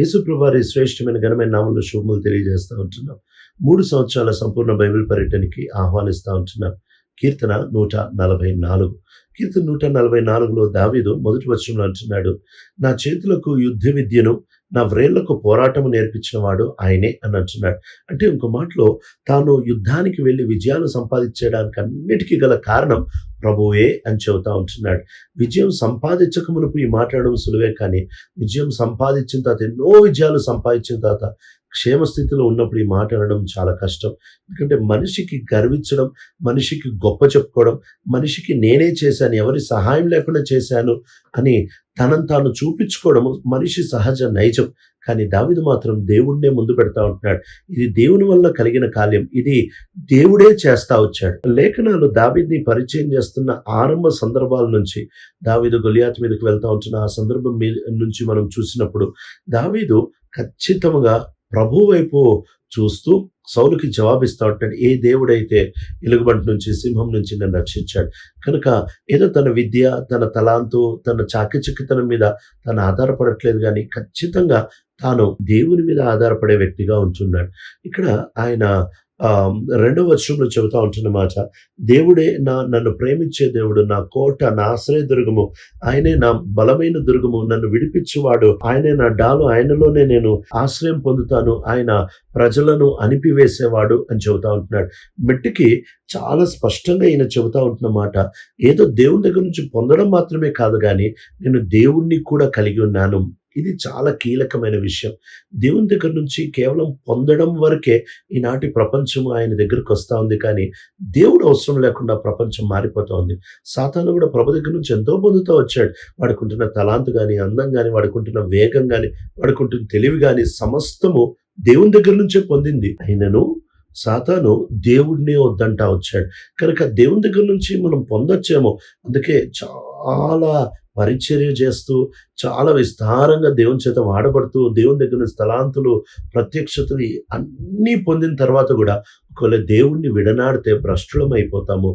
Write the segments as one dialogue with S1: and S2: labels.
S1: యేసుప్రభారి శ్రేష్టమైన ఘనమైన నామంలో శుభములు తెలియజేస్తూ ఉంటున్నాం. మూడు సంవత్సరాల సంపూర్ణ బైబిల్ పర్యటనకి ఆహ్వానిస్తూ ఉంటున్నాం. కీర్తన నూట నలభై నాలుగు. కీర్తన నూట నలభై నాలుగులో దావీదు మొదటి వచనంలో అంటున్నాడు నా చేతులకు యుద్ధ విద్యను నా వ్రేళ్ళకు పోరాటము నేర్పించిన వాడు ఆయనే అని అంటున్నాడు. అంటే ఇంకో మాటలో తాను యుద్ధానికి వెళ్ళి విజయాలు సంపాదించడానికి అన్నిటికీ గల కారణం ప్రభువే అని చెబుతా ఉంటున్నాడు. విజయం సంపాదించక మునుపు ఈ మాట్లాడడం సులువే కానీ విజయం సంపాదించిన తర్వాత ఎన్నో విజయాలు సంపాదించిన తర్వాత క్షేమస్థితిలో ఉన్నప్పుడు ఈ మాట అనడం చాలా కష్టం. ఎందుకంటే మనిషికి గర్వించడం మనిషికి గొప్ప చెప్పుకోవడం మనిషికి నేనే చేశాను ఎవరి సహాయం లేకుండా చేశాను అని తనను తాను చూపించుకోవడం మనిషి సహజ నైజం. కానీ దావిదు మాత్రం దేవుడినే ముందు పెడతా ఉంటున్నాడు. ఇది దేవుని వల్ల కలిగిన కార్యం. ఇది దేవుడే చేస్తా వచ్చాడు. లేఖనాలు దావిద్ని పరిచయం చేస్తున్న ఆరంభ సందర్భాల నుంచి దావీదు గొలియాత్ మీదకి వెళ్తా ఉంటున్న ఆ సందర్భం మీద నుంచి మనం చూసినప్పుడు దావీదు ఖచ్చితంగా ప్రభు వైపు చూస్తూ సౌలుకి జవాబిస్తూ ఉంటాడు. ఏ దేవుడైతే ఎలుగుబంటి నుంచి సింహం నుంచి నన్ను రక్షించాడు. కనుక ఏదో తన విద్య తన తలాంతు తన చాకచక్యతనం మీద తను ఆధారపడట్లేదు కానీ ఖచ్చితంగా తాను దేవుని మీద ఆధారపడే వ్యక్తిగా ఉంటున్నాడు ఇక్కడ ఆయన రెండవ వర్షంలో చెబుతా ఉంటున్న మాట దేవుడే నా నన్ను ప్రేమించే దేవుడు నా కోట నా ఆశ్రయ దుర్గము. ఆయనే నా బలమైన దుర్గము నన్ను విడిపించేవాడు. ఆయనే నా డాలు ఆయనలోనే నేను ఆశ్రయం పొందుతాను. ఆయన ప్రజలను అనిపివేసేవాడు అని చెబుతా ఉంటున్నాడు. మెట్టికి చాలా స్పష్టంగా ఈయన చెబుతా ఉంటున్న మాట ఏదో దేవుని దగ్గర నుంచి పొందడం మాత్రమే కాదు కానీ నేను దేవుణ్ణి కూడా కలిగి ఉన్నాను. ఇది చాలా కీలకమైన విషయం. దేవుని దగ్గర నుంచి కేవలం పొందడం వరకే ఈనాటి ప్రపంచం ఆయన దగ్గరకు వస్తూ ఉంది. కానీ దేవుడు అవసరం లేకుండా ప్రపంచం మారిపోతూ ఉంది. సాతాను కూడా ప్రభు దగ్గర నుంచి ఎంతో పొందుతూ వచ్చాడు. వాడుకుంటున్న తలాంతు కానీ అందం కానీ వాడుకుంటున్న వేగం కానీ వాడుకుంటున్న తెలివి కానీ సమస్తము దేవుని దగ్గర నుంచే పొందింది. అయినను సాతాను దేవుడినే వద్దంటా వచ్చాడు. కనుక దేవుని దగ్గర నుంచి మనం పొందొచ్చేమో అందుకే చాలా పరిచర్య చేస్తూ చాలా విస్తారంగా దేవుని చేత వాడబడుతూ దేవుని దగ్గర స్థలాంతులు ప్రత్యక్షతలు అన్నీ పొందిన తర్వాత కూడా ఒకవేళ దేవుణ్ణి విడనాడితే భ్రష్టులం అయిపోతాము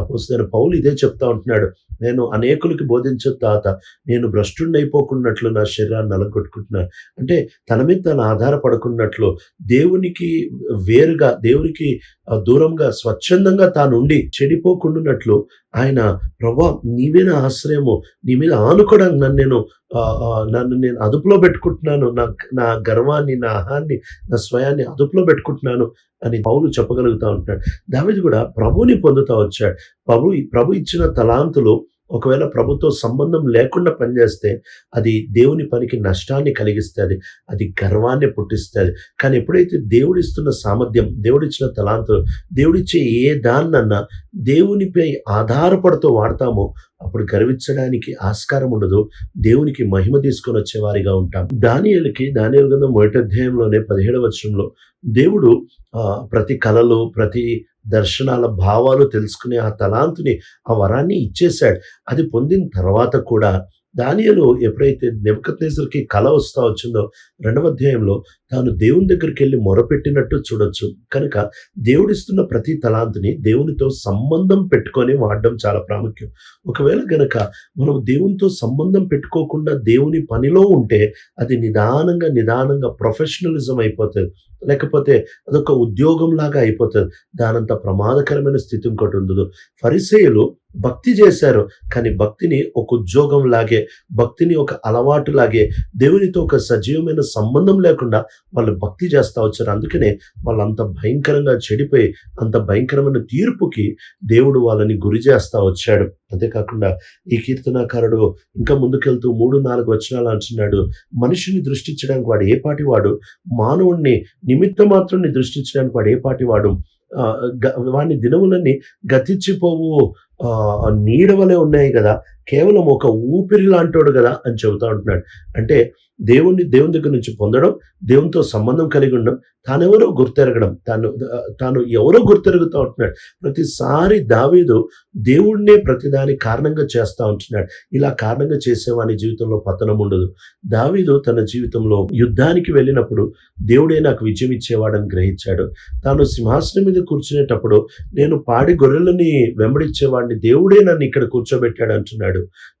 S1: అపోసిన పౌలు ఇదే చెప్తా ఉంటున్నాడు. నేను అనేకులకి బోధించే తాత నేను భ్రష్టుడిని అయిపోకున్నట్లు నా శరీరాన్ని నలగొట్టుకుంటున్నాను. అంటే తన మీద తను ఆధారపడకున్నట్లు దేవునికి వేరుగా దేవునికి దూరంగా స్వచ్ఛందంగా తాను ఉండి ఆయన ప్రభా నీవే నా ఆశ్రయము నీ మీద ఆనుకోవడానికి నన్ను నేను ఆ, నన్ను నేను అదుపులో పెట్టుకుంటున్నాను నా నా గర్వాన్ని నా అహాన్ని నా స్వయాన్ని అదుపులో పెట్టుకుంటున్నాను అని పౌలు చెప్పగలుగుతా ఉంటున్నాడు. దావిది కూడా ప్రభుని పొందుతా వచ్చాడు. ప్రభు ప్రభు ఇచ్చిన తలాంతులు ఒకవేళ ప్రభుత్వ సంబంధం లేకుండా పనిచేస్తే అది దేవుని పనికి నష్టాన్ని కలిగిస్తుంది అది గర్వాన్ని పుట్టిస్తుంది. కానీ ఎప్పుడైతే దేవుడిస్తున్న సామర్థ్యం దేవుడిచ్చిన తలాంతులు దేవుడిచ్చే ఏ దాన్నన్నా దేవునిపై ఆధారపడుతూ వాడతామో అప్పుడు గర్వించడానికి ఆస్కారం ఉండదు దేవునికి మహిమ తీసుకొని వచ్చే వారిగా ఉంటాం. దానియలకి దానియలు గ్రంథం మొదటి అధ్యాయంలోనే పదిహేడవ వచనంలో దేవుడు ప్రతి కళలు ప్రతి దర్శనాల భావాలు తెలుసుకునే ఆ తలాంతుని ఆ వరాన్ని ఇచ్చేశాడు. అది పొందిన తర్వాత కూడా దానియలు ఎప్పుడైతే నెబద్నేజర్కి కళ వస్తా వచ్చిందో రెండవ అధ్యాయంలో తాను దేవుని దగ్గరికి వెళ్ళి మొరపెట్టినట్టు చూడొచ్చు. కనుక దేవుడిస్తున్న ప్రతి తలాంతిని దేవునితో సంబంధం పెట్టుకొని వాడడం చాలా ప్రాముఖ్యం. ఒకవేళ గనక మనం దేవునితో సంబంధం పెట్టుకోకుండా దేవుని పనిలో ఉంటే అది నిదానంగా నిదానంగా ప్రొఫెషనలిజం అయిపోతుంది. లేకపోతే అదొక ఉద్యోగం లాగా అయిపోతుంది. దానంత ప్రమాదకరమైన స్థితి ఇంకోటి ఉండదు. ఫరిసేయులు భక్తి చేశారు. కానీ భక్తిని ఒక ఉద్యోగం లాగే భక్తిని ఒక అలవాటు లాగే దేవునితో ఒక సజీవమైన సంబంధం లేకుండా వాళ్ళు భక్తి చేస్తూ వచ్చారు. అందుకనే వాళ్ళు అంత భయంకరంగా చెడిపోయి అంత భయంకరమైన తీర్పుకి దేవుడు వాళ్ళని గురి చేస్తూ వచ్చాడు. అంతేకాకుండా ఈ కీర్తనాకారుడు ఇంకా ముందుకెళ్తూ మూడు నాలుగు వచనాలు అంటున్నాడు. మనిషిని దృష్టించడానికి వాడు ఏ పాటి వాడు? మానవుణ్ణి నిమిత్త మాత్రం దృష్టించడానికి వాడు ఏ పాటి వాడు? వాని దినములన్నీ గతించిపోవు. నీడవలే ఉన్నాయి కదా. కేవలం ఒక ఊపిరి లాంటోడు కదా అని చెబుతా ఉంటున్నాడు. అంటే దేవుణ్ణి దేవుని దగ్గర నుంచి పొందడం దేవునితో సంబంధం కలిగి ఉండడం తానెవరో గుర్తెరగడం తాను తాను ఎవరో గుర్తెరుగుతూ ఉంటున్నాడు. ప్రతిసారి దావీదు దేవుణ్ణే ప్రతిదాని కారణంగా చేస్తూ ఉంటున్నాడు. ఇలా కారణంగా చేసేవాని జీవితంలో పతనం ఉండదు. దావీదు తన జీవితంలో యుద్ధానికి వెళ్ళినప్పుడు దేవుడే నాకు విజయం ఇచ్చేవాడని గ్రహించాడు. తాను సింహాసనం మీద కూర్చునేటప్పుడు నేను పాడి గొర్రెలని వెంబడించేవాడిని దేవుడే నన్ను ఇక్కడ కూర్చోబెట్టాడు అంటున్నాడు.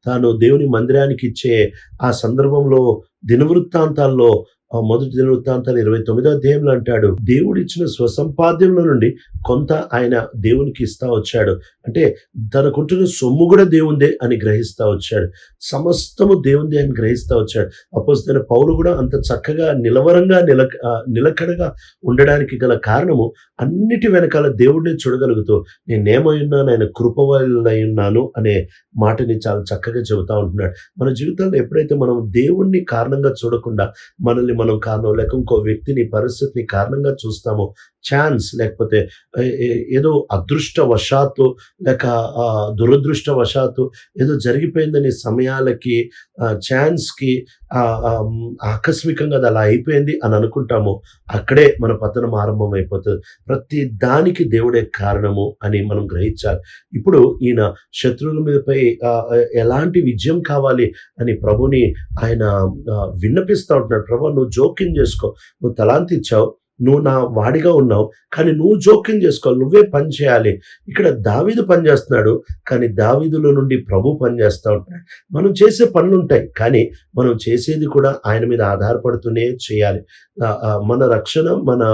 S1: తాను దేవుని మందిరానికి ఇచ్చే ఆ సందర్భంలో దినవృత్తాంతాల్లో ఆ మొదటి దినవృత్తాంతాలు ఇరవై తొమ్మిదో అధ్యాయంలో అంటాడు దేవుడు ఇచ్చిన స్వసంపాద్యంలో నుండి కొంత ఆయన దేవునికి ఇస్తా వచ్చాడు. అంటే తనకుంటున్న సొమ్ము కూడా దేవుందే అని గ్రహిస్తా వచ్చాడు. సమస్తము దేవుందే అని గ్రహిస్తా వచ్చాడు. అపోజిన పౌలు కూడా అంత చక్కగా నిలవరంగా నిల నిలకడగా ఉండడానికి గల కారణము అన్నిటి వెనకాల దేవుడిని చూడగలుగుతూ నేనేమై ఉన్నాను ఆయన కృప ఉన్నాను అనే మాటని చాలా చక్కగా చెబుతా ఉంటున్నాడు. మన జీవితంలో ఎప్పుడైతే మనం దేవుణ్ణి కారణంగా చూడకుండా మనల్ని మనం కారణం లేక ఇంకో వ్యక్తిని పరిస్థితిని కారణంగా చూస్తామో ఛాన్స్ లేకపోతే ఏదో అదృష్టవశాత్తు లేక దురదృష్టవశాత్తు ఏదో జరిగిపోయిందని సమయాలకి ఛాన్స్కి ఆకస్మికంగా అది అలా అయిపోయింది అని అనుకుంటాము అక్కడే మన పతనం ఆరంభం అయిపోతుంది ప్రతి దానికి దేవుడే కారణము అని మనం గ్రహించాలి. ఇప్పుడు ఈయన శత్రువుల మీదపై ఎలాంటి విజయం కావాలి అని ప్రభుని ఆయన విన్నపిస్తూ ఉంటున్నాడు. ప్రభు నువ్వు జోక్యం చేసుకో నువ్వు తలాంతిచ్చావు నువ్వు నా వాడిగా ఉన్నావు కానీ నువ్వు జోక్యం చేసుకోవాలి నువ్వే పని చేయాలి. ఇక్కడ దావీదు పని చేస్తున్నాడు కానీ దావీదులో నుండి ప్రభు పని చేస్తూ మనం చేసే పనులు ఉంటాయి కానీ మనం చేసేది కూడా ఆయన మీద ఆధారపడుతూనే చేయాలి. మన రక్షణ మన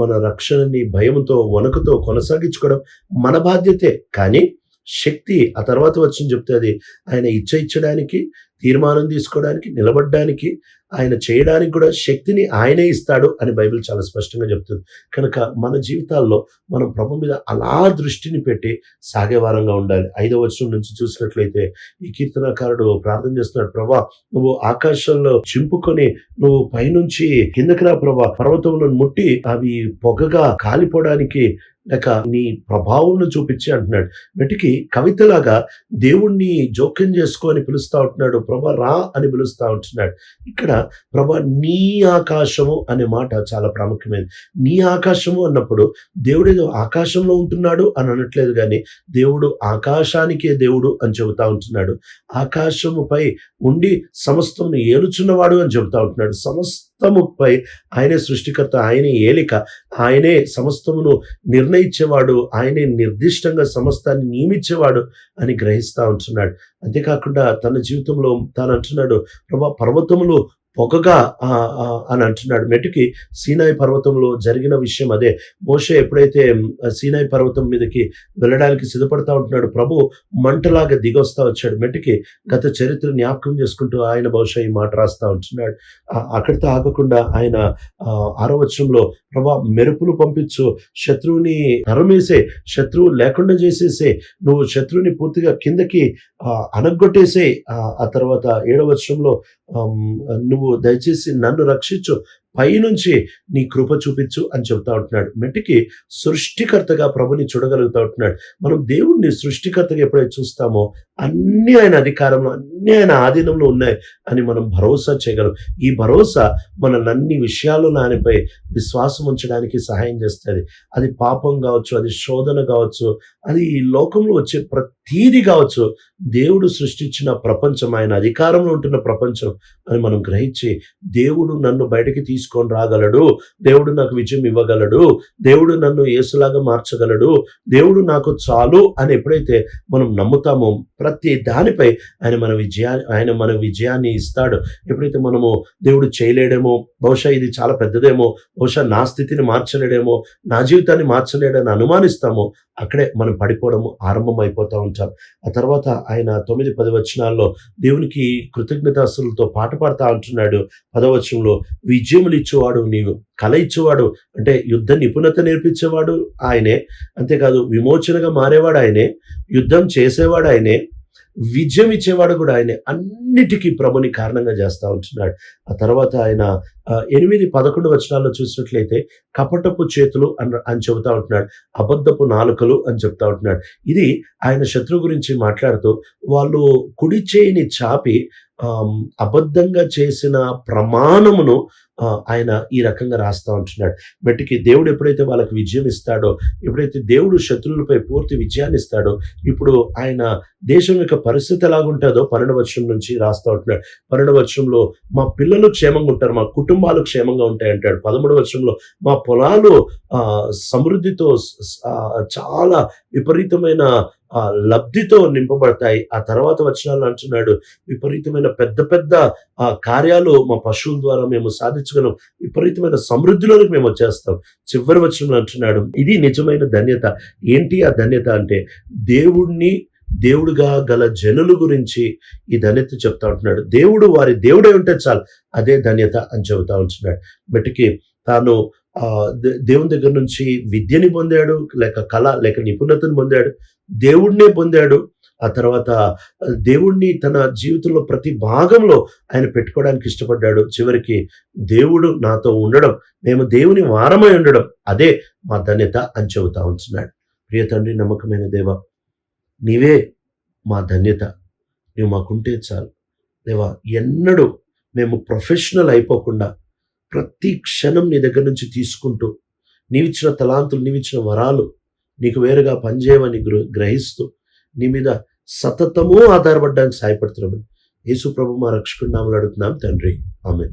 S1: మన రక్షణని భయంతో వణుకుతో కొనసాగించుకోవడం మన బాధ్యతే. కానీ శక్తి ఆ తర్వాత వచ్చి చెప్తుంది ఆయన ఇచ్చ ఇచ్చడానికి తీర్మానం తీసుకోవడానికి నిలబడడానికి ఆయన చేయడానికి కూడా శక్తిని ఆయనే ఇస్తాడు అని బైబిల్ చాలా స్పష్టంగా చెప్తుంది. కనుక మన జీవితాల్లో మనం ప్రభు మీద అలా దృష్టిని పెట్టి సాగేవారంగా ఉండాలి. ఐదవ వచనం నుంచి చూసినట్లయితే ఈ కీర్తనకారుడు ప్రార్థన చేస్తున్నాడు ప్రభా నువ్వు ఆకాశంలో చింపుకొని నువ్వు పైనుంచి కిందకి రా ప్రభా. పర్వతములను ముట్టి అవి పొగగా కాలిపోవడానికి లేక నీ ప్రభావం చూపించి అంటున్నాడు. వీటికి కవితలాగా దేవుణ్ణి జోక్యం చేసుకొని పిలుస్తా ఉంటున్నాడు. ప్రభా రా అని పిలుస్తా ఉంటున్నాడు. ఇక్కడ ప్రభా నీ ఆకాశము అనే మాట చాలా ప్రాముఖ్యమైనది. నీ ఆకాశము అన్నప్పుడు దేవుడు ఏదో ఆకాశంలో ఉంటున్నాడు అని అనట్లేదు కానీ దేవుడు ఆకాశానికే దేవుడు అని చెబుతా ఉంటున్నాడు. ఆకాశముపై ఉండి సమస్తమును ఏలుచున్నవాడు అని చెబుతా ఉంటున్నాడు. సమస్త సమస్తముపై ఆయనే సృష్టికర్త ఆయనే ఏలిక ఆయనే సమస్తమును నిర్ణయించేవాడు ఆయనే నిర్దిష్టంగా సమస్తాన్ని నియమించేవాడు అని గ్రహిస్తా ఉంటున్నాడు. అంతేకాకుండా తన జీవితంలో తాను అంటున్నాడు ప్రభా పర్వతములు పొగగా ఆ, అని అంటున్నాడు. మెటుకి సీనాయి పర్వతంలో జరిగిన విషయం అదే. మోషే ఎప్పుడైతే సీనాయి పర్వతం మీదకి వెళ్ళడానికి సిద్ధపడతా ఉంటున్నాడు ప్రభు మంటలాగా దిగొస్తా వచ్చాడు. మెటుకి గత చరిత్ర జ్ఞాపకం చేసుకుంటూ ఆయన బహుశా ఈ మాట రాస్తా ఉంటున్నాడు. అక్కడితో ఆగకుండా ఆయన ఆ, ఆరో వచనంలో ప్రభా మెరుపులు పంపించు శత్రువుని నరమేసే శత్రువు లేకుండా చేసేసే నువ్వు శత్రువుని పూర్తిగా కిందకి అనగొట్టేసే ఆ ఆ తర్వాత ఏడవ నువ్వు దయచేసి నన్ను రక్షించు. పైనుంచి నీ కృప చూపించు అని చెబుతా ఉంటున్నాడు. మెట్టికి సృష్టికర్తగా ప్రభుని చూడగలుగుతా ఉంటున్నాడు. మనం దేవుణ్ణి సృష్టికర్తగా ఎప్పుడైతే చూస్తామో అన్ని ఆయన అధికారంలో అన్ని ఆయన ఆధీనంలో ఉన్నాయి అని మనం భరోసా చేయగలం. ఈ భరోసా మనల్ని అన్ని విషయాల్లో ఆయనపై విశ్వాసం ఉంచడానికి సహాయం చేస్తుంది. అది పాపం కావచ్చు అది శోధన కావచ్చు అది ఈ లోకంలో వచ్చే ప్రతీది కావచ్చు. దేవుడు సృష్టించిన ప్రపంచం ఆయన అధికారంలో ఉంటున్న ప్రపంచం అని మనం గ్రహించి దేవుడు నన్ను బయటకి తీసుకొని రాగలడు. దేవుడు నాకు విజయం ఇవ్వగలడు. దేవుడు నన్ను యేసులాగా మార్చగలడు. దేవుడు నాకు చాలు అని ఎప్పుడైతే మనం నమ్ముతామో ప్రతి దానిపై ఆయన మన విజయా ఆయన మన విజయాన్ని ఇస్తాడు. ఎప్పుడైతే మనము దేవుడు చేయలేడేమో బహుశా ఇది చాలా పెద్దదేమో బహుశా నా స్థితిని మార్చలేడేమో నా జీవితాన్ని మార్చలేడని అనుమానిస్తామో అక్కడే మనం పడిపోవడము ఆరంభం అయిపోతూ ఉంటాం. ఆ తర్వాత ఆయన తొమ్మిది పది వచనాల్లో దేవునికి కృతజ్ఞతాస్తులతో పాట పాడుతూ ఉంటున్నాడు పదవచనంలో విజయములు ఇచ్చేవాడు నీవు కళ ఇచ్చేవాడు అంటే యుద్ధ నిపుణత నేర్పించేవాడు ఆయనే అంతేకాదు విమోచనగా మారేవాడు ఆయనే యుద్ధం చేసేవాడు ఆయనే విజయం ఇచ్చేవాడు కూడా ఆయనే అన్నిటికీ ప్రభుని కారణంగా చేస్తూ ఉంటున్నాడు. ఆ తర్వాత ఆయన ఎనిమిది పదకొండు వచనాల్లో చూసినట్లయితే కపటపు చేతులు అని అని చెబుతా ఉంటున్నాడు. అబద్ధపు నాలుకలు అని చెప్తా ఉంటున్నాడు. ఇది ఆయన శత్రువు గురించి మాట్లాడుతూ వాళ్ళు కుడి చేయిని చాపి అబద్ధంగా చేసిన ప్రమాణమును ఆయన ఈ రకంగా రాస్తా ఉంటున్నాడు. మెట్టికి దేవుడు ఎప్పుడైతే వాళ్ళకి విజయం ఇస్తాడో ఎప్పుడైతే దేవుడు శత్రువులపై పూర్తి విజయాన్ని ఇస్తాడో ఇప్పుడు ఆయన దేశం యొక్క పరిస్థితి ఎలాగుంటుందో పన్నెండు వర్షం నుంచి రాస్తా ఉంటున్నాడు. పన్నెండు వర్షంలో మా పిల్లలు క్షేమంగా ఉంటారు మా కుటుంబం కుటుంబాలు క్షేమంగా ఉంటాయి అంటాడు. పదమూడవ వచనంలో మా పొలాలు ఆ, సమృద్ధితో చాలా విపరీతమైన ఆ, లబ్ధితో నింపబడతాయి. ఆ తర్వాత వచనాలు అంటున్నాడు విపరీతమైన పెద్ద పెద్ద ఆ, కార్యాలు మా పశువుల ద్వారా మేము సాధించగలం విపరీతమైన సమృద్ధిలోనికి మేము వచ్చేస్తాం. చివరి వచనంలో అంటున్నాడు ఇది నిజమైన ధన్యత. ఏంటి ఆ ధన్యత అంటే దేవుణ్ణి దేవుడుగా గల జనుల గురించి ఈ ధన్యత చెప్తా ఉంటున్నాడు. దేవుడు వారి దేవుడే ఉంటే చాలు అదే ధన్యత అని చెబుతా ఉంటున్నాడు. బట్టికి తాను దేవుని దగ్గర నుంచి విద్యని పొందాడు లేక కళ లేక నిపుణతను పొందాడు దేవుడినే పొందాడు. ఆ తర్వాత దేవుణ్ణి తన జీవితంలో ప్రతి భాగంలో ఆయన పెట్టుకోవడానికి ఇష్టపడ్డాడు. చివరికి దేవుడు నాతో ఉండడం మేము దేవుని వారమై ఉండడం అదే మా ధన్యత అని చెబుతా ఉంటున్నాడు. ప్రియ తండ్రి నమ్మకమైన దేవ నీవే మా ధన్యత. నువ్వు మాకుంటే చాలు. దేవా ఎన్నడూ మేము ప్రొఫెషనల్ అయిపోకుండా ప్రతి క్షణం నీ దగ్గర నుంచి తీసుకుంటూ నీవిచ్చిన తలాంతులు నీవిచ్చిన వరాలు నీకు వేరుగా పనిచేయమని గ్రహ గ్రహిస్తూ నీ మీద సతతము ఆధారపడడానికి సాయపడుతున్నామని యేసు ప్రభు మా రక్షకుడు నామలు అడుగుతున్నాం తండ్రి. ఆమె